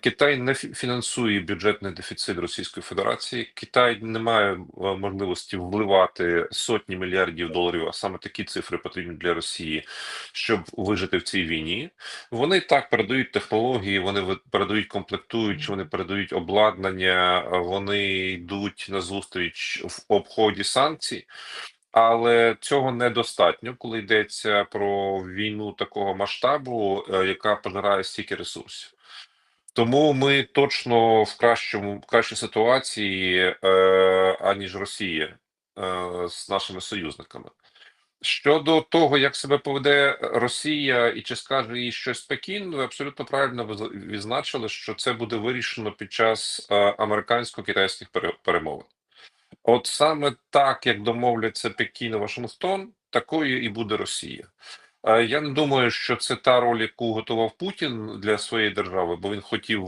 Китай не фінансує бюджетний дефіцит Російської Федерації. Китай не має е, можливості вливати сотні мільярдів доларів, а саме такі цифри потрібні для Росії, щоб вижити в цій війні. Вони так передають технології, вони передають комплектуючі, вони передають обладнання, вони йдуть на зустріч в обході санкцій. Але цього недостатньо, коли йдеться про війну такого масштабу, е, яка пожирає стільки ресурсів. Тому ми точно в кращому в кращій ситуації, е, аніж Росія е, з нашими союзниками. Щодо того, як себе поведе Росія і чи скаже їй щось Пекін, ви абсолютно правильно відзначили, що це буде вирішено під час е, американсько-китайських перемовин. От саме так, як домовляться Пекін і Вашингтон, такою і буде Росія. Е, Я не думаю, що це та роль, яку готував Путін для своєї держави, бо він хотів